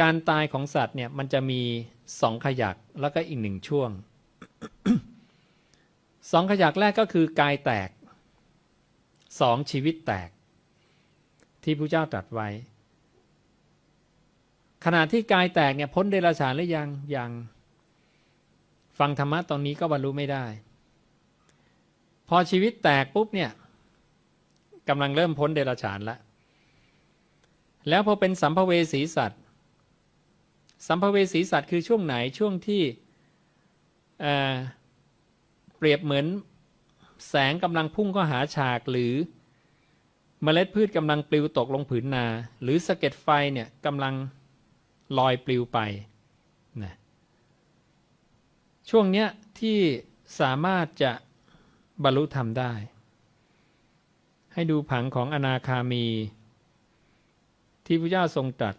การตายของสัตว์เนี่ยมันจะมีสองขยักแล้วก็อีกหนึ่งช่วงสองขยักแรกก็คือกายแตกสองชีวิตแตก ที่พระเจ้าตรัสไว้ ขณะที่กายแตกเนี่ยพ้นเดรัจฉานหรือยังยังฟังธรรมะตอนนี้ก็บรรลุไม่ได้ พอชีวิตแตกปุ๊บเนี่ยกำลังเริ่มพ้นเดรัจฉานแล้วแล้วพอเป็นสัมภเวสีสัตว์ สัมภเวสีสัตว์คือช่วงไหนช่วงที่เเปรียบเหมือนแสงกำลังพุ่งเข้าหาฉากหรือเมล็ดพืชกำลังปลิวตกลงผืนนา หรือสะเก็ดไฟเนี่ยกำลังลอยปลิวไปนะช่วงเนี้ยที่สามารถจะบรรลุธรรมได้ ให้ดูผังของอนาคามี ที่พระเจ้าทรงตรัส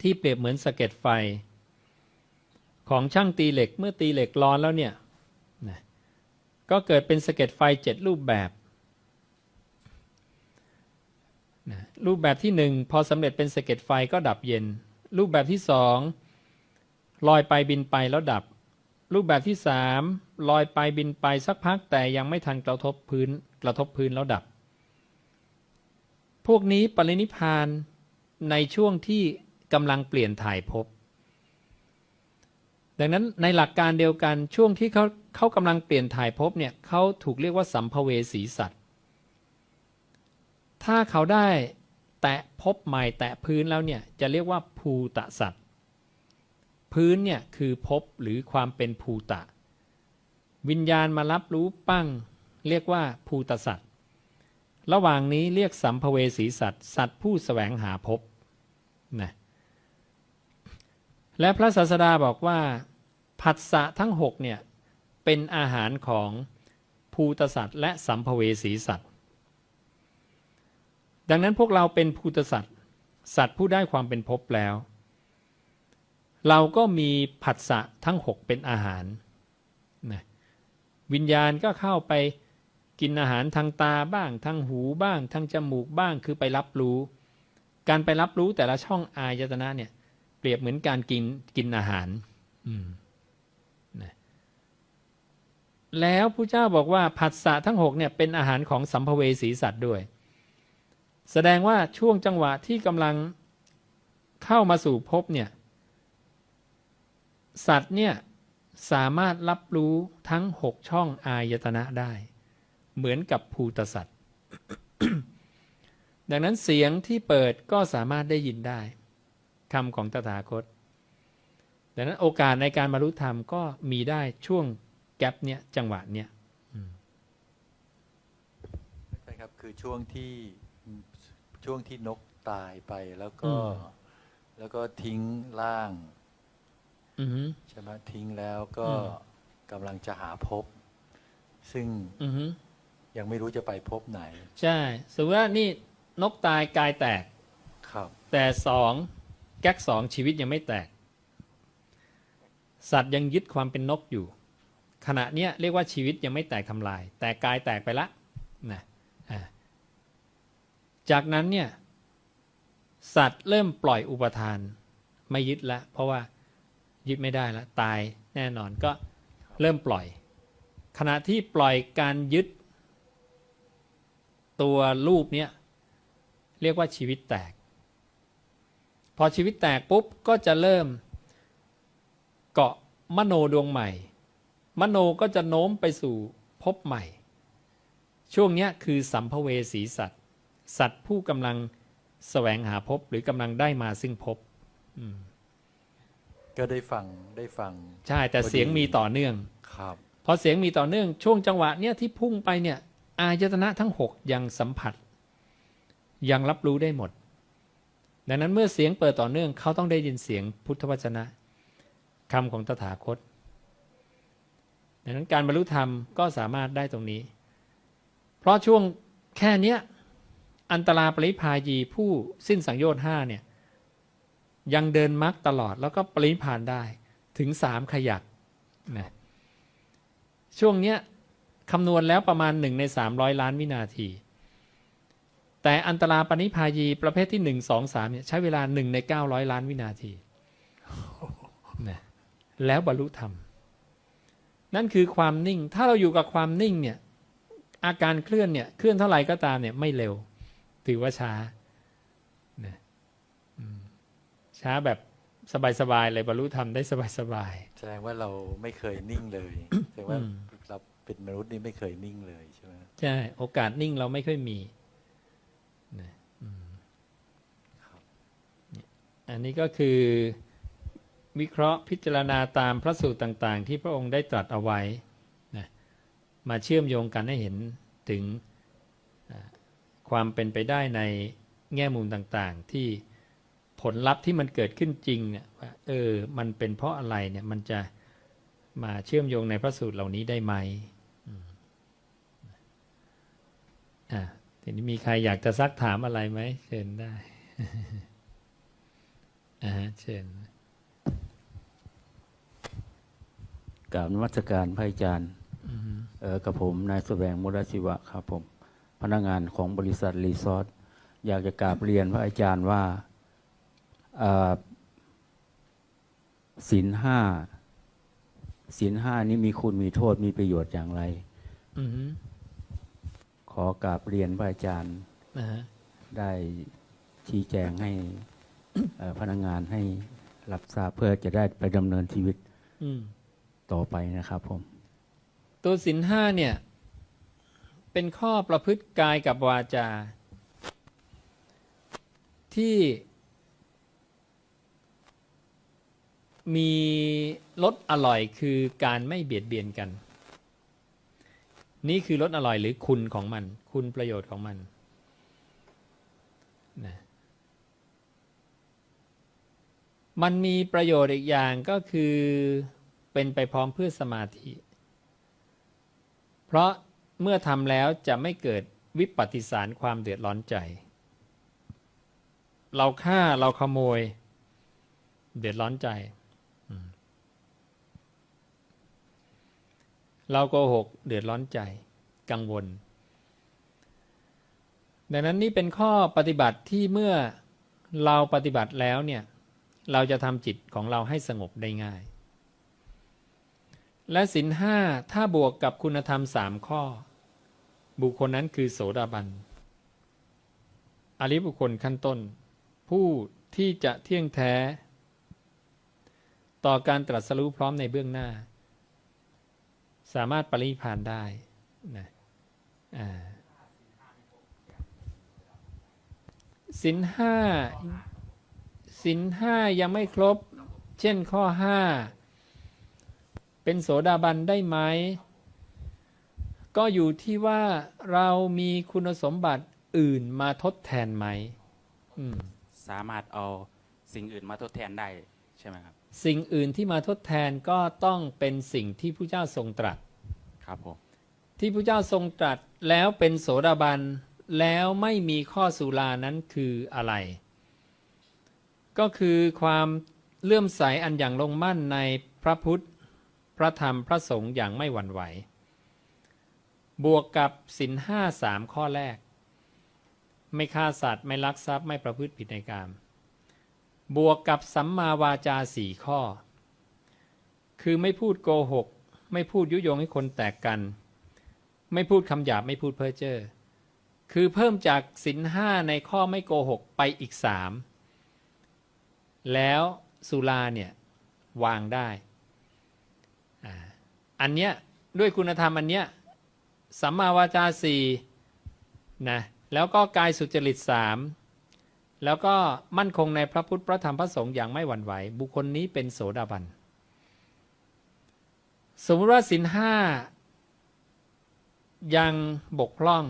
ที่เปรียบเหมือนสะเก็ดไฟ ของช่างตีเหล็กเมื่อตีเหล็กร้อนแล้วเนี่ยนะก็เกิดเป็นสะเก็ดไฟเจ็ดรูปแบบนะรูปแบบที่หนึ่งพอสำเร็จเป็นสะเก็ดไฟก็ดับเย็น รูปแบบที่สองลอยไปบินไปแล้วดับ รูปแบบที่สามลอยไปบินไปสักพักแต่ยังไม่ทันกระทบพื้นกระทบพื้นแล้วดับ พวกนี้ปรินิพานในช่วงที่ กำลังเปลี่ยนถ่ายภพดังนั้นในหลักการเดียวกันช่วงที่เขาเขากำลังเปลี่ยนถ่ายภพเนี่ยเขาถูกเรียกว่าสัมภเวสีสัตว์ ถ้าเขาได้แตะภพใหม่แตะพื้นแล้วเนี่ยจะเรียกว่าภูตะสัตว์ พื้นเนี่ยคือภพหรือความเป็นภูตะ วิญญาณมารับรู้ปั้ง เรียกว่าภูตสัตว์ระหว่างนี้เรียกสัมภเวสีสัตว์ สัตว์ผู้แสวงหาภพนะ และพระศาสดาบอกว่าผัสสะทั้งหกเนี่ยเป็นอาหารของภูตสัตว์และสัมภเวสีสัตว์ดังนั้นพวกเราเป็นภูตสัตว์สัตว์ผู้ได้ความเป็นภพแล้ว เราก็มีผัสสะทั้งหกเป็นอาหารนะวิญญาณก็เข้าไปกินอาหารทางตาบ้างทางหูบ้างทางจมูกบ้างคือไปรับรู้ การไปรับรู้แต่ละช่องอายตนะเนี่ย รียบเหมือนการกินกินอาหารนะแล้วพระเจ้าบอกว่าผัสสะทั้งหกเนี่ยเป็นอาหารของสัมภเวสีสัตว์ด้วย แสดงว่าช่วงจังหวะที่กำลังเข้ามาสู่ภพเนี่ยสัตว์เนี่ยสามารถรับรู้ทั้งหกช่องอายตนะได้ เหมือนกับภูตสัตว์ดังนั้นเสียงที่เปิดก็สามารถได้ยินได้ คำของตถาคต ดังนั้นโอกาสในการบรรลุธรรมก็มีได้ช่วงแกลบเนี้ยจังหวะเนี้ยใช่ครับคือช่วงที่ช่วงที่นกตายไปแล้วก็อืมแล้วก็ทิ้งร่างอือฮึใช่ไหมทิ้งแล้วก็อืมกำลังจะหาภพซึ่งอือฮึยังไม่รู้จะไปภพไหน ใช่สมมติว่านี่นกตายกายแตก ครับ แต่สอง แก๊กสองชีวิตยังไม่แตก สัตว์ยังยึดความเป็นนกอยู่ ขณะเนี้ยเรียกว่าชีวิตยังไม่แตกทำลาย แต่กายแตกไปละนะจากนั้นเนี่ยสัตว์เริ่มปล่อยอุปทาน ไม่ยึดละ เพราะว่ายึดไม่ได้ละ ตายแน่นอนก็เริ่มปล่อย ขณะที่ปล่อยการยึด ตัวรูปเนี้ยเรียกว่าชีวิตแตก พอชีวิตแตกปุ๊บก็จะเริ่มเกาะมโนดวงใหม่ มโนก็จะโน้มไปสู่ภพใหม่ ช่วงเนี้ยคือสัมภเวสีสัตว์ สัตว์ผู้กำลังแสวงหาภพหรือกำลังได้มาซึ่งภพอืมก็ได้ฟังได้ฟัง ใช่แต่พอดีเสียงมีต่อเนื่องครับพอเสียงมีต่อเนื่องช่วงจังหวะเนี้ยที่พุ่งไปเนี่ย อายตนะทั้งหกยังสัมผัส ยังรับรู้ได้หมด ดังนั้นเมื่อเสียงเปิดต่อเนื่องเขาต้องได้ยินเสียงพุทธวจนะคำของตถาคต ดังนั้นการบรรลุธรรมก็สามารถได้ตรงนี้ เพราะช่วงแค่เนี้ยอันตราปริพายีผู้สิ้นสังโยชน์ห้าเนี่ยยังเดินมรรคตลอดแล้วก็ปรินิพพานได้ถึงสามขยักนะช่วงเนี้ยคำนวณแล้วประมาณหนึ่งในสามร้อยล้านวินาที แต่อันตราปณิพายีประเภทที่หนึ่งสองสามเนี่ยใช้เวลาหนึ่งในเก้าร้อยล้านวินาทีนะแล้วบรรลุธรรม นั่นคือความนิ่ง ถ้าเราอยู่กับความนิ่งเนี่ย อาการเคลื่อนเนี่ยเคลื่อนเท่าไหร่ก็ตามเนี่ยไม่เร็ว ถือว่าช้านะอืมช้าแบบสบายๆเลยบรรลุธรรมได้สบายแสดงว่าเราไม่เคยนิ่งเลยแสดงว่าอืมเราเป็นมนุษย์นี่ไม่เคยนิ่งเลยใช่ไหมๆใช่โอกาสนิ่งเราไม่ค่อยมี อันนี้ก็คือวิเคราะห์พิจารณาตามพระสูตรต่างๆ ที่พระองค์ได้ตรัสเอาไว้นะมาเชื่อมโยงกันให้เห็นถึงความเป็นไปได้ในแง่มุมต่างๆ ที่ผลลัพธ์ที่มันเกิดขึ้นจริงเนี่ยว่าเออมันเป็นเพราะอะไรเนี่ยมันจะมาเชื่อมโยงในพระสูตรเหล่านี้ได้ไหมอะทีนี้มีใครอยากจะซักถามอะไรไหมเชิญได้ อ่าฮะเชิญกราบนมัสการพระอาจารย์เออกับผมนายแสวงมุรศิวะครับผม พนักงานของบริษัทรีสอร์ทอยากจะกราบเรียนพระอาจารย์ว่าศีลห้าศีลห้านี้มีคุณมีโทษมีประโยชน์อย่างไรอือฮึขอกราบเรียนพระอาจารย์นะฮะได้ชี้แจงให้เอ่อ พนักงานให้รับทราบเพื่อจะได้ไปดำเนินชีวิตอืมต่อไปนะครับผม ตัวสินห้าเนี่ย เป็นข้อประพฤติกายกับวาจา ที่มีรสอร่อยคือการไม่เบียดเบียนกัน นี่คือรสอร่อยหรือคุณของมัน คุณประโยชน์ของมันนะ มันมีประโยชน์อีกอย่างก็คือเป็นไปพร้อมเพื่อสมาธิ เพราะเมื่อทำแล้วจะไม่เกิดวิปัสสารความเดือดร้อนใจ เราฆ่าเราขโมย เดือดร้อนใจ เราโกหกเดือดร้อนใจ กังวล ดังนั้นนี่เป็นข้อปฏิบัติที่เมื่อเราปฏิบัติแล้วเนี่ย เราจะทำจิตของเราให้สงบได้ง่าย และสินห้าถ้าบวกกับคุณธรรมสามข้อ บุคคลนั้นคือโสดาบัน อริบุคคลขั้นต้น ผู้ที่จะเที่ยงแท้ ต่อการตรัสรู้พร้อมในเบื้องหน้า สามารถปรินิพานได้นะสินห้า สินห้ายังไม่ครบ เช่นข้อห้าเป็นโสดาบันได้ไหม ก็อยู่ที่ว่าเรามีคุณสมบัติอื่นมาทดแทนไหมอืมสามารถเอาสิ่งอื่นมาทดแทนได้ใช่ไหมครับ สิ่งอื่นที่มาทดแทนก็ต้องเป็นสิ่งที่ผู้เจ้าทรงตรัสครับผมที่ผู้เจ้าทรงตรัสแล้วเป็นโสดาบันแล้วไม่มีข้อสุรานั้นคืออะไร ก็คือความเลื่อมใสอันอย่างลงมั่นในพระพุทธ พระธรรมพระสงฆ์อย่างไม่หวั่นไหว บวกกับสินห้าสามข้อแรก ไม่ฆ่าสัตว์ไม่ลักทรัพย์ไม่ประพฤติผิดในกามบวกกับสัมมาวาจาสี่ข้อ คือไม่พูดโกหก ไม่พูดยุยงให้คนแตกกัน ไม่พูดคำหยาบไม่พูดเพ้อเจ้อคือเพิ่มจากสินห้าในข้อไม่โกหกไปอีกสาม แล้วสุราเนี่ยวางได้ อันเนี้ยด้วยคุณธรรมอันเนี้ยสัมมาวาจาสี่นะแล้วก็กายสุจริตสามแล้วก็มั่นคงในพระพุทธพระธรรมพระสงฆ์อย่างไม่หวั่นไหว บุคคลนี้เป็นโสดาบัน สมมติว่าสินห้ายังบกพร่อง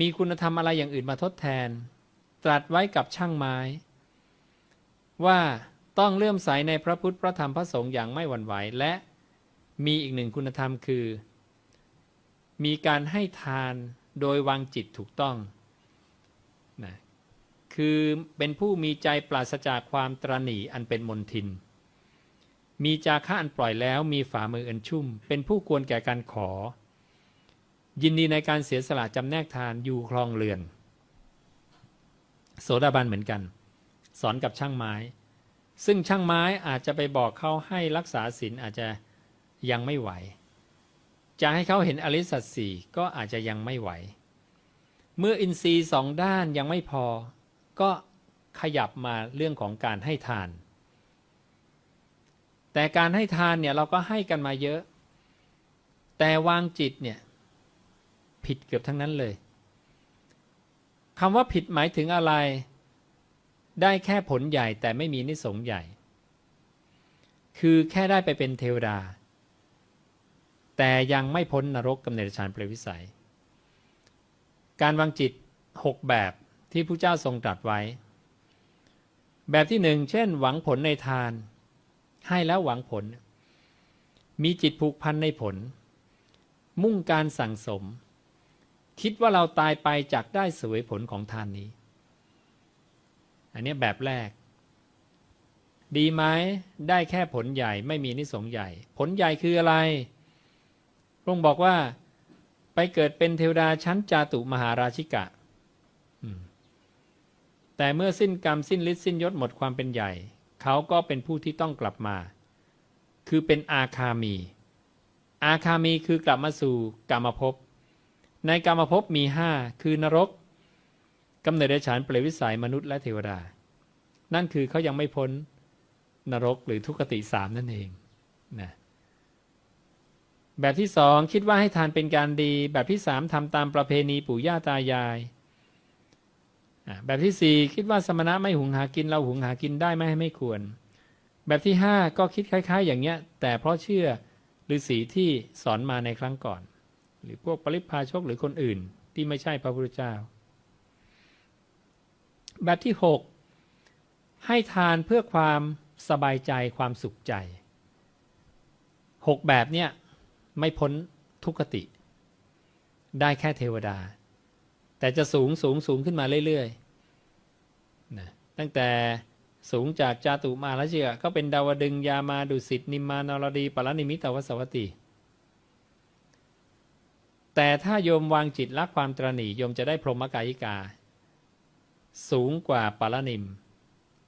มีคุณธรรมอะไรอย่างอื่นมาทดแทน ตรัสไว้กับช่างไม้ ว่าต้องเลื่อมใสในพระพุทธพระธรรมพระสงฆ์อย่างไม่หวั่นไหว และมีอีกหนึ่งคุณธรรมคือ มีการให้ทานโดยวางจิตถูกต้องนะคือเป็นผู้มีใจปราศจากความตรณีอันเป็นมนทิน มีจาคะอันปล่อยแล้วมีฝ่ามืออันชุ่ม เป็นผู้ควรแก่การขอ ยินดีในการเสียสละจำแนกทานอยู่คลองเรือน โสดาบันเหมือนกัน สอนกับช่างไม้ ซึ่งช่างไม้อาจจะไปบอกเขาให้รักษาศีลอาจจะยังไม่ไหว จะให้เขาเห็นอริสัจสี่ก็อาจจะยังไม่ไหว เมื่ออินทรีย์สองด้านยังไม่พอ ก็ขยับมาเรื่องของการให้ทาน แต่การให้ทานเนี่ยเราก็ให้กันมาเยอะ แต่วางจิตเนี่ยผิดเกือบทั้งนั้นเลยคำว่าผิดหมายถึงอะไร ได้แค่ผลใหญ่แต่ไม่มีนิสงใหญ่ คือแค่ได้ไปเป็นเทวดา แต่ยังไม่พ้นนรกกำเนิดฌานเปรวิสัย การวางจิตหกแบบที่พระเจ้าทรงตรัสไว้ แบบที่หนึ่งเช่น หวังผลในทาน ให้แล้วหวังผล มีจิตผูกพันในผล มุ่งการสั่งสม คิดว่าเราตายไปจากได้เสวยผลของทานนี้ อันนี้แบบแรก ดีไหมได้แค่ผลใหญ่ไม่มีนิสงใหญ่ ผลใหญ่คืออะไรพระองค์บอกว่าไปเกิดเป็นเทวดาชั้นจาตุมหาราชิกะ แต่เมื่อสิ้นกรรมสิ้นฤทธิ์สิ้นยศหมดความเป็นใหญ่ เขาก็เป็นผู้ที่ต้องกลับมา คือเป็นอาคามี อาคามีคือกลับมาสู่กรรมภพ ในกรรมภพมีห้าคือนรก กำเนิดเดรัจฉานเปรตวิสัยมนุษย์และเทวดา นั่นคือเขายังไม่พ้นนรกหรือทุกขติสามนั่นเองนะแบบที่สองคิดว่าให้ทานเป็นการดี แบบที่สามทำตามประเพณีปู่ย่าตายาย แบบที่สี่คิดว่าสมณะไม่หุงหากินเราหุงหากินได้ไม่ให้ไม่ควร แบบที่ห้าก็คิดคล้าย ๆ อย่างเงี้ย แต่เพราะเชื่อฤาษีที่สอนมาในครั้งก่อน หรือพวกปริพาชกหรือคนอื่นที่ไม่ใช่พระพุทธเจ้า แบบที่หกให้ทานเพื่อความสบายใจความสุขใจหกแบบเนี้ยไม่พ้นทุกขติ ได้แค่เทวดา แต่จะสูงสูงสูงขึ้นมาเรื่อยๆนะตั้งแต่สูงจากจาตุมาแล้วเชียก็เป็นดาวดึงยามาดุสิตนิมมานรดีปรนิมิตวสวัตติแต่ถ้าโยมวางจิตละความตรณีโยมจะได้พรหมกายิกา สูงกว่าปารนิม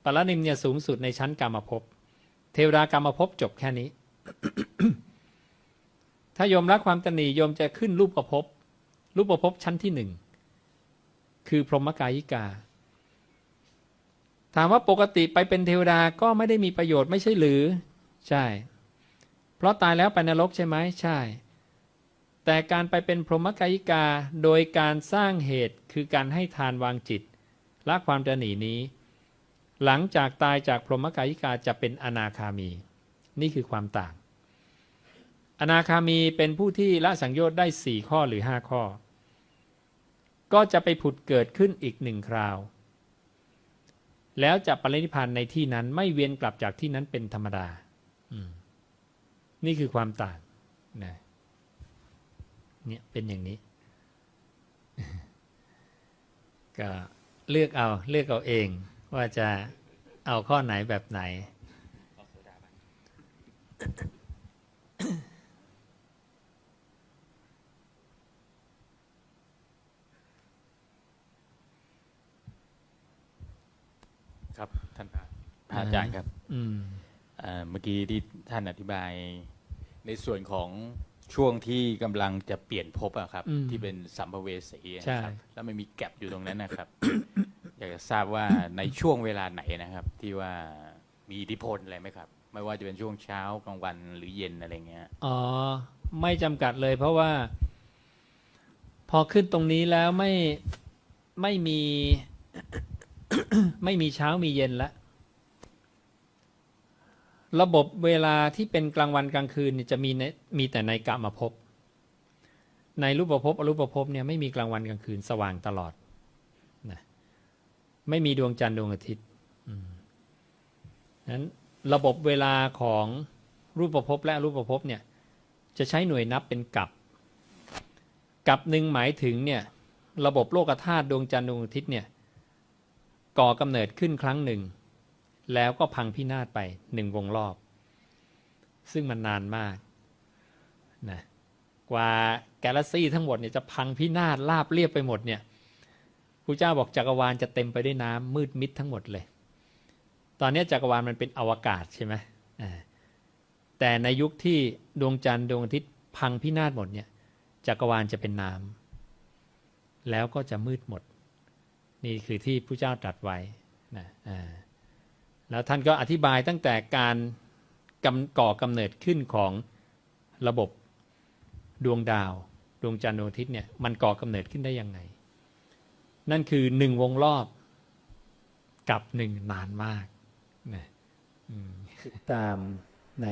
ปารนิมเนี่ยสูงสุดในชั้นกรรมภพเทวดากรรมภพจบแค่นี้ ถ้าโยมรักความตนีโยมจะขึ้นรูปประพบรูปประพบชั้นที่หนึ่งคือพรหมกายิกา ถามว่าปกติไปเป็นเทวดาก็ไม่ได้มีประโยชน์ไม่ใช่หรือ ใช่ เพราะตายแล้วไปนรกใช่ไหมใช่ แต่การไปเป็นพรหมกายิกาโดยการสร้างเหตุคือการให้ทานวางจิต ละความตนีนี้ หลังจากตายจากพรหมกายิกาจะเป็นอนาคามี นี่คือความต่าง อนาคามีเป็นผู้ที่ละสังโยชน์ได้สี่ข้อหรือห้าข้อ ก็จะไปผุดเกิดขึ้นอีกหนึ่งคราว แล้วจะปรินิพานในที่นั้นไม่เวียนกลับจากที่นั้นเป็นธรรมดานี่คือความต่างนะเนี่ยเป็นอย่างนี้ ก็ เลือกเอาเลือกเอาเอง ว่าจะเอาข้อไหนแบบไหน ครับท่านพระพระอาจารย์ครับ อืม เอ่อเมื่อกี้ที่ท่านอธิบายในส่วนของ ช่วงที่กำลังจะเปลี่ยนภพอะครับ อืมที่เป็นสัมภเวสีอะใช่ นะครับแล้วมันมีแกลบอยู่ตรงนั้นนะครับ อยากจะทราบว่าในช่วงเวลาไหนนะครับ ที่ว่ามีอิทธิพลอะไรไหมครับ ไม่ว่าจะเป็นช่วงเช้ากลางวันหรือเย็นอะไรเงี้ยอ๋อไม่จำกัดเลยเพราะว่า พอขึ้นตรงนี้แล้วไม่ไม่มี ไม่มีเช้ามีเย็นละ ระบบเวลาที่เป็นกลางวันกลางคืนจะมีในมีแต่ในกามภพในรูปภพอรูปภพเนี่ยไม่มีกลางวันกลางคืนสว่างตลอดนะไม่มีดวงจันทร์ดวงอาทิตย์นั้นระบบเวลาของรูปภพและอรูปภพเนี่ยจะใช้หน่วยนับเป็นกับกับหนึ่งหมายถึงเนี่ยระบบโลกธาตุดวงจันทร์ดวงอาทิตย์เนี่ยก่อกำเนิดขึ้นครั้งหนึ่ง แล้วก็พังพินาศไปหนึ่งวงรอบ ซึ่งมันนานมากนะกว่าแกาแล็กซี่ทั้งหมดเนี่ยจะพังพินาศราบเรียบไปหมดเนี่ยพระเจ้าบอกจักรวาลจะเต็มไปด้วยน้ำมืดมิดทั้งหมดเลย ตอนนี้จักรวาลมันเป็นอวกาศใช่ไหมแต่ในยุคที่ดวงจันทร์ดวงอาทิตย์พังพินาศหมดเนี่ยจักรวาลจะเป็นน้ำแล้วก็จะมืดหมด นี่คือที่พระเจ้าตรัสไว้นะอ่า แล้วท่านก็อธิบายตั้งแต่การกำก่อกำเนิดขึ้นของระบบดวงดาว ดวงจันทร์ดวงอาทิตย์เนี่ยมันก่อกำเนิดขึ้นได้ยังไง นั่นคือหนึ่งวงรอบกับหนึ่งนานมากนะติดตามใน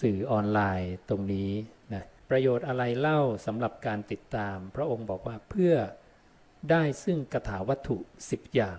สื่อออนไลน์ตรงนี้นะประโยชน์อะไรเล่าสำหรับการติดตาม พระองค์บอกว่าเพื่อได้ซึ่งกถาวัตถุ10อย่าง